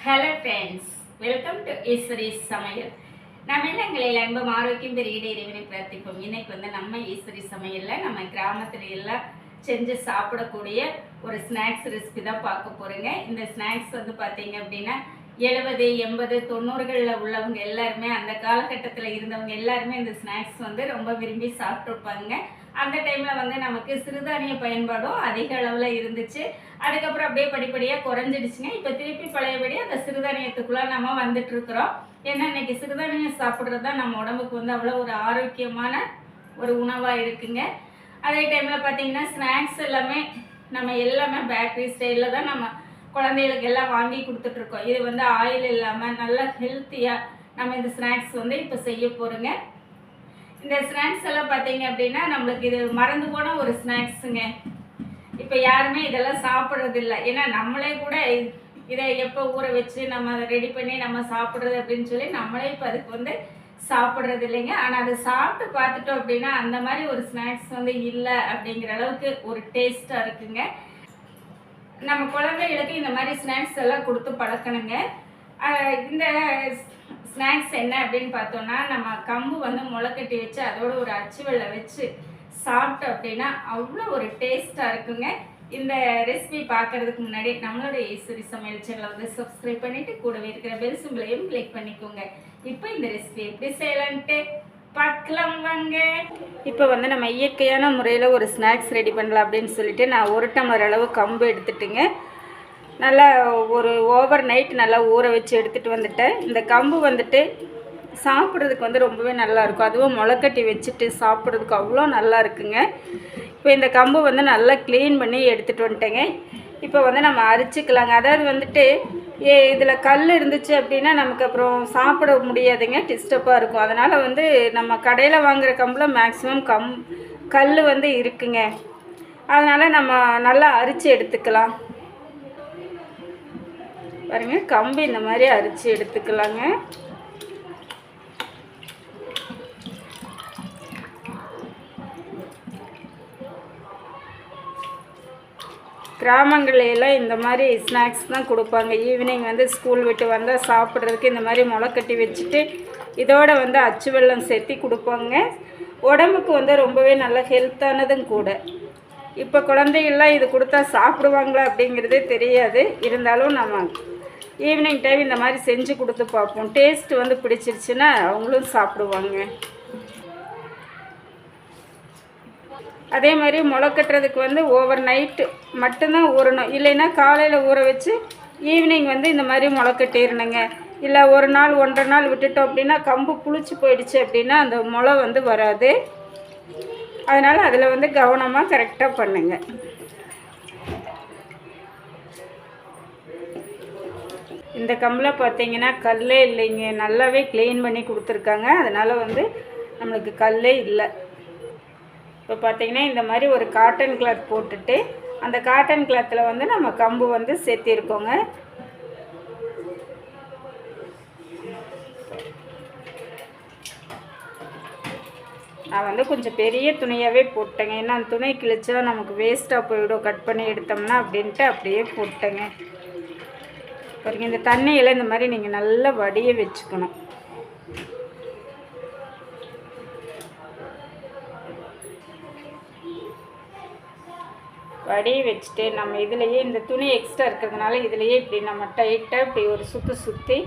Hello friends welcome to Eswari சமையல் நம்ம இல்லங்களில் அன்பும் ஆரோக்கியம் பெரிய இறைவனை பிரார்த்திப்போம். இன்னைக்கு வந்து நம்ம ஈஸ்வரி சமையலில் நம்ம கிராமத்தில் எல்லாம் செஞ்சு சாப்பிடக்கூடிய ஒரு ஸ்நாக்ஸ் ரெசிபி தான் பார்க்க போகிறோங்க இந்த ஸ்நாக்ஸ் வந்து பார்த்தீங்க அப்படின்னா எழுபது எண்பது தொண்ணூறுகளில் உள்ளவங்க எல்லாருமே அந்த காலகட்டத்தில் இருந்தவங்க எல்லாருமே இந்த ஸ்நாக்ஸ் வந்து ரொம்ப விரும்பி சாப்பிட்ருப்பாங்க அந்த டைமில் வந்து நமக்கு சிறுதானிய பயன்பாடும் அதிக அளவில் இருந்துச்சு. அதுக்கப்புறம் அப்படியே படிப்படியாக குறைஞ்சிடுச்சுங்க. இப்போ திருப்பி பழையபடி அந்த சிறுதானியத்துக்குள்ளே நம்ம வந்துட்டுருக்குறோம். ஏன்னா இன்னைக்கு சிறுதானியம் சாப்பிட்றது தான் நம்ம உடம்புக்கு வந்து அவ்வளோ ஒரு ஆரோக்கியமான ஒரு உணவாக இருக்குங்க. அதே டைமில் பார்த்தீங்கன்னா ஸ்நாக்ஸ் எல்லாமே நம்ம எல்லாமே பேக்கரி ஸ்டைலில் தான் நம்ம குழந்தைகளுக்கு எல்லாம் வாங்கி கொடுத்துட்ருக்கோம் இது வந்து ஆயில் இல்லாமல் நல்லா ஹெல்த்தியாக நம்ம இந்த ஸ்நாக்ஸ் வந்து இப்போ செய்ய போகிறோங்க இந்த ஸ்நாக்ஸ் எல்லாம் பார்த்தீங்க அப்படின்னா நம்மளுக்கு இது மறந்து போன ஒரு ஸ்நாக்ஸுங்க இப்போ யாருமே இதெல்லாம் சாப்பிட்றது இல்லை ஏன்னா நம்மளே கூட இதை எப்போ ஊற வச்சு நம்ம அதை ரெடி பண்ணி நம்ம சாப்பிட்றது அப்படின்னு சொல்லி நம்மளே இப்போ அதுக்கு வந்து சாப்பிட்றது இல்லைங்க ஆனால் அதை சாப்பிட்டு பார்த்துட்டோம் அப்படின்னா அந்த மாதிரி ஒரு ஸ்நாக்ஸ் வந்து இல்லை அப்படிங்கிற அளவுக்கு ஒரு டேஸ்ட்டாக இருக்குங்க. நம்ம குழந்தைகளுக்கு இந்த மாதிரி ஸ்நாக்ஸ் எல்லாம் கொடுத்து பழக்கணுங்க. இந்த ஸ்நாக்ஸ் என்ன அப்படின்னு பார்த்தோன்னா நம்ம கம்பு வந்து முளைக்கட்டி வச்சு அதோட ஒரு அச்சு வெள்ளை வச்சு சாப்பிட்டோம் அப்படின்னா அவ்வளோ ஒரு டேஸ்ட்டாக இருக்குங்க. இந்த ரெசிபி பார்க்குறதுக்கு முன்னாடி நம்மளோட ஈஸ்வரி சமையல் சேனலை வந்து சப்ஸ்கிரைப் பண்ணிட்டு கூடவே இருக்கிற பெல் சிம்பிளையும் கிளிக் பண்ணிக்கோங்க. இப்போ இந்த ரெசிபி எப்படி செய்யலான்ட்டு பார்க்கலாம் வாங்க. இப்போ வந்து நம்ம இயற்கையான முறையில் ஒரு ஸ்நாக்ஸ் ரெடி பண்ணலாம் அப்படின்னு சொல்லிட்டு நான் ஒரு டம்ளர் அளவு கம்பு எடுத்துட்டுங்க. நல்லா ஒரு ஓவர் நைட் நல்லா ஊற வச்சு எடுத்துகிட்டு வந்துட்டேன். இந்த கம்பு வந்துட்டு சாப்பிட்றதுக்கு வந்து ரொம்பவே நல்லாயிருக்கும் அதுவும் முளைக்கட்டி வச்சுட்டு சாப்பிட்றதுக்கு அவ்வளோ நல்லா இருக்குங்க. இப்போ இந்த கம்பு வந்து நல்லா க்ளீன் பண்ணி எடுத்துகிட்டு வந்துட்டேங்க. இப்போ வந்து நம்ம அரிச்சிக்கலாங்க. அதாவது வந்துட்டு ஏ இதில் கல் இருந்துச்சு அப்படின்னா நமக்கு அப்புறம் சாப்பிட முடியாதுங்க. டிஸ்டர்பாக இருக்கும். அதனால் வந்து நம்ம கடையில் வாங்குற கம்பில் மேக்ஸிமம் கம் கல் வந்து இருக்குங்க. அதனால் நம்ம நல்லா அரித்து எடுத்துக்கலாம். பாருங்க கம்பு இந்த மாதிரி அரிச்சு எடுத்துக்கலாங்க. கிராமங்கள்ல இந்த மாதிரி ஸ்நாக்ஸ் தான் கொடுப்பாங்க. ஈவினிங் வந்து ஸ்கூல் விட்டு வந்தால் சாப்பிட்றதுக்கு இந்த மாதிரி முளைக்கட்டி வச்சுட்டு இதோட வந்து அச்சு வெள்ளம் சேர்த்தி கொடுப்பாங்க. உடம்புக்கு வந்து ரொம்பவே நல்ல ஹெல்த்தானதும் கூட. இப்போ குழந்தைகள்லாம் இது கொடுத்தா சாப்பிடுவாங்களா அப்படிங்கிறதே தெரியாது. இருந்தாலும் நம்ம ஈவினிங் டைம் இந்த மாதிரி செஞ்சு கொடுத்து பார்ப்போம். டேஸ்ட் வந்து பிடிச்சிருச்சுன்னா அவங்களும் சாப்பிடுவாங்க. அதே மாதிரி முளை கட்டுறதுக்கு வந்து ஓவர் நைட்டு மட்டும்தான் ஊறணும். இல்லைன்னா காலையில் ஊற வச்சு ஈவினிங் வந்து இந்த மாதிரி முளை கட்டிடணுங்க. இல்லை ஒரு நாள் ஒன்றரை நாள் விட்டுட்டோம் அப்படின்னா கம்பு புளிச்சு போயிடுச்சு அப்படின்னா அந்த முளை வந்து வராது. அதனால் அதில் வந்து கவனமாக கரெக்டாக பண்ணுங்க. இந்த கம்பில் பார்த்தீங்கன்னா கல்லே இல்லைங்க. நல்லாவே க்ளீன் பண்ணி கொடுத்துருக்காங்க. அதனால் வந்து நம்மளுக்கு கல்லே இல்லை. இப்போ பார்த்தீங்கன்னா இந்த மாதிரி ஒரு காட்டன் கிளாத் போட்டுட்டு அந்த காட்டன் கிளாத்தில் வந்து நம்ம கம்பு வந்து சேர்த்திருக்கோங்க. நான் வந்து கொஞ்சம் பெரிய துணியாகவே போட்டேங்க. ஏன்னா அந்த துணி கிழிச்சா நமக்கு வேஸ்ட்டாக போயிடும். கட் பண்ணி எடுத்தோம்னா அப்படின்ட்டு அப்படியே போட்டேங்க. பாருங்க இந்த தண்ணியில் இந்த மாதிரி நீங்கள் நல்லா வடிய வச்சுக்கணும். வடிய வச்சுட்டு நம்ம இதுலேயே இந்த துணி எக்ஸ்ட்ரா இருக்கிறதுனால இதுலேயே இப்படி நம்ம டைட்டாக இப்படி ஒரு சுற்று சுற்றி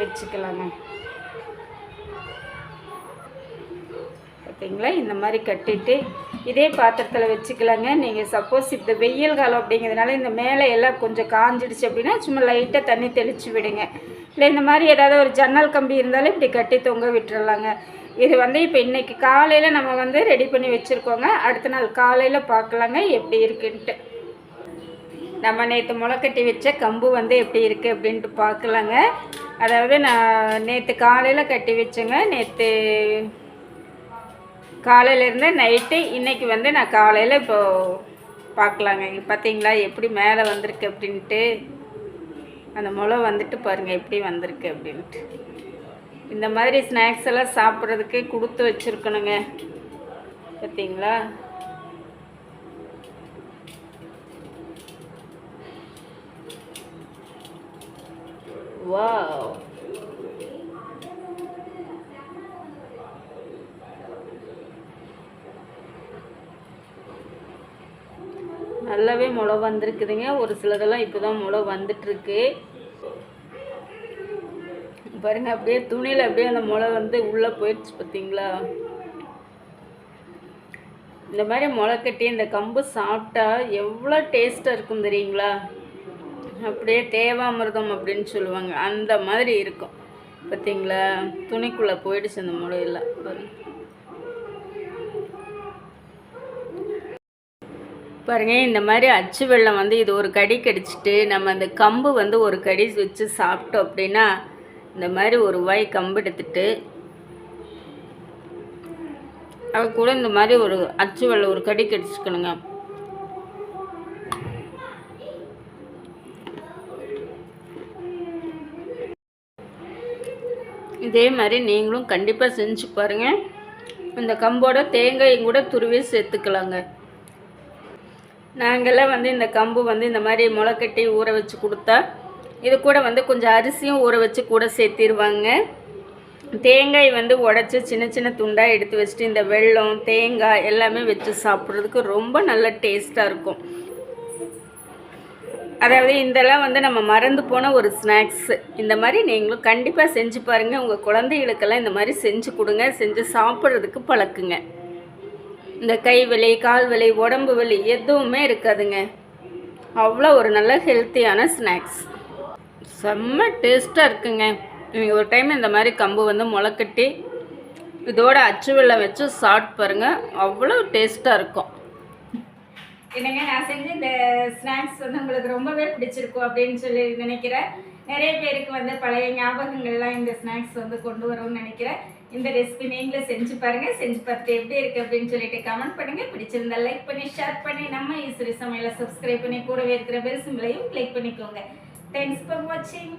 வச்சுக்கலாங்க. பார்த்தீங்களா இந்த மாதிரி கட்டிட்டு இதே பாத்திரத்தில் வச்சுக்கலாங்க. நீங்கள் சப்போஸ் இந்த வெயில் காலம் அப்படிங்கிறதுனால இந்த மேலே எல்லாம் கொஞ்சம் காஞ்சிடுச்சு அப்படின்னா சும்மா லைட்டாக தண்ணி தெளித்து விடுங்க. இல்லை இந்த மாதிரி ஏதாவது ஒரு ஜன்னல் கம்பி இருந்தாலும் இப்படி கட்டி தொங்க விட்டுறலாங்க. இது வந்து இப்போ இன்றைக்கி காலையில் நம்ம வந்து ரெடி பண்ணி வச்சுருக்கோங்க. அடுத்த நாள் காலையில் பார்க்கலாங்க எப்படி இருக்குன்ட்டு. நம்ம நேற்று முளைக்கட்டி வச்ச கம்பு வந்து எப்படி இருக்குது அப்படின்ட்டு பார்க்கலாங்க அதாவது நான் நேற்று காலையில் கட்டி வச்சேங்க. நேற்று காலையிலேருந்து நைட்டு இன்றைக்கி வந்து நான் காலையில் இப்போது பார்க்கலாங்க பார்த்தீங்களா எப்படி மேலே வந்திருக்கு அப்படின்ட்டு. அந்த முளை வந்துட்டு பாருங்கள் எப்படி வந்திருக்கு அப்படின்ட்டு. இந்த மாதிரி ஸ்நாக்ஸ் எல்லாம் சாப்பிட்றதுக்கு கொடுத்து வச்சுருக்கணுங்க. பார்த்தீங்களா வா நல்லாவே முளை வந்திருக்குதுங்க. ஒரு சிலதெல்லாம் இப்போ தான் முளை வந்துட்டுருக்கு. பாருங்கள் அப்படியே துணியில் அப்படியே அந்த முளை வந்து உள்ளே போயிடுச்சு பார்த்தீங்களா இந்த மாதிரி முளைக்கட்டி கட்டி இந்த கம்பு சாப்பிட்டா எவ்வளோ டேஸ்ட்டாக இருக்கும் தெரியுங்களா? அப்படியே தேவாமிர்தம் அப்படின்னு சொல்லுவாங்க. அந்த மாதிரி இருக்கும். பார்த்தீங்களா துணிக்குள்ளே போயிடுச்சு அந்த முளையெல்லாம் பாருங்கள் பாருங்கள் இந்த மாதிரி அச்சு வெள்ளம் வந்து இது ஒரு கடி கடிச்சிட்டு நம்ம அந்த கம்பு வந்து ஒரு கடி வச்சு சாப்பிட்டோம் அப்படின்னா இந்த மாதிரி ஒரு வாய் கம்பு எடுத்துட்டு அது கூட இந்த மாதிரி ஒரு அச்சு வெள்ளம் ஒரு கடி கடிச்சுக்கணுங்க. இதே மாதிரி நீங்களும் கண்டிப்பாக செஞ்சு பாருங்கள் இந்த கம்போட தேங்காயும் கூட துருவி சேர்த்துக்கலாங்க. நாங்கள்லாம் வந்து இந்த கம்பு வந்து இந்த மாதிரி முளைக்கட்டி ஊற வச்சு கொடுத்தா இது கூட வந்து கொஞ்சம் அரிசியும் ஊற வச்சு கூட சேர்த்திருவாங்க. தேங்காய் வந்து உடச்சி சின்ன சின்ன துண்டாக எடுத்து வச்சுட்டு இந்த வெல்லம் தேங்காய் எல்லாமே வச்சு சாப்பிட்றதுக்கு ரொம்ப நல்ல டேஸ்ட்டாக இருக்கும். அதாவது இதெல்லாம் வந்து நம்ம மறந்து போன ஒரு ஸ்நாக்ஸு. இந்த மாதிரி நீங்களும் கண்டிப்பாக செஞ்சு பாருங்கள் உங்கள் குழந்தைகளுக்கெல்லாம் இந்த மாதிரி செஞ்சு கொடுங்க. செஞ்சு சாப்பிட்றதுக்கு பழக்குங்க. இந்த கை வலி கால் வலி உடம்பு வலி எதுவுமே இருக்காதுங்க. அவ்வளோ ஒரு நல்ல ஹெல்த்தியான ஸ்நாக்ஸ் செம்ம டேஸ்ட்டாக இருக்குங்க. நீங்கள் ஒரு டைம் இந்த மாதிரி கம்பு வந்து முளைக்கட்டி இதோட அச்சு வெள்ளம் வச்சு சாப்பிட்டு பாருங்கள் அவ்வளோ டேஸ்ட்டாக இருக்கும். என்னங்க நான் செஞ்ச இந்த ஸ்நாக்ஸ் வந்து உங்களுக்கு ரொம்பவே பிடிச்சிருக்கும் அப்படின்னு சொல்லி நினைக்கிறேன். நிறைய பேருக்கு வந்து பழைய ஞாபகங்கள்லாம் இந்த ஸ்நாக்ஸ் வந்து கொண்டு வரும்னு நினைக்கிறேன். இந்த ரெசிபி நீங்களும் செஞ்சு பாருங்க. செஞ்சு பார்த்து எப்படி இருக்குது அப்படின்னு சொல்லிட்டு கமெண்ட் பண்ணுங்கள் பிடிச்சிருந்தா லைக் பண்ணி ஷேர் பண்ணி நம்ம ஈஸ்வரி சமையலை சப்ஸ்கிரைப் பண்ணி கூடவே இருக்கிற பெல் சிம்பிளையும் கிளிக் பண்ணிக்கோங்க. தேங்க்ஸ் ஃபார் வாட்சிங்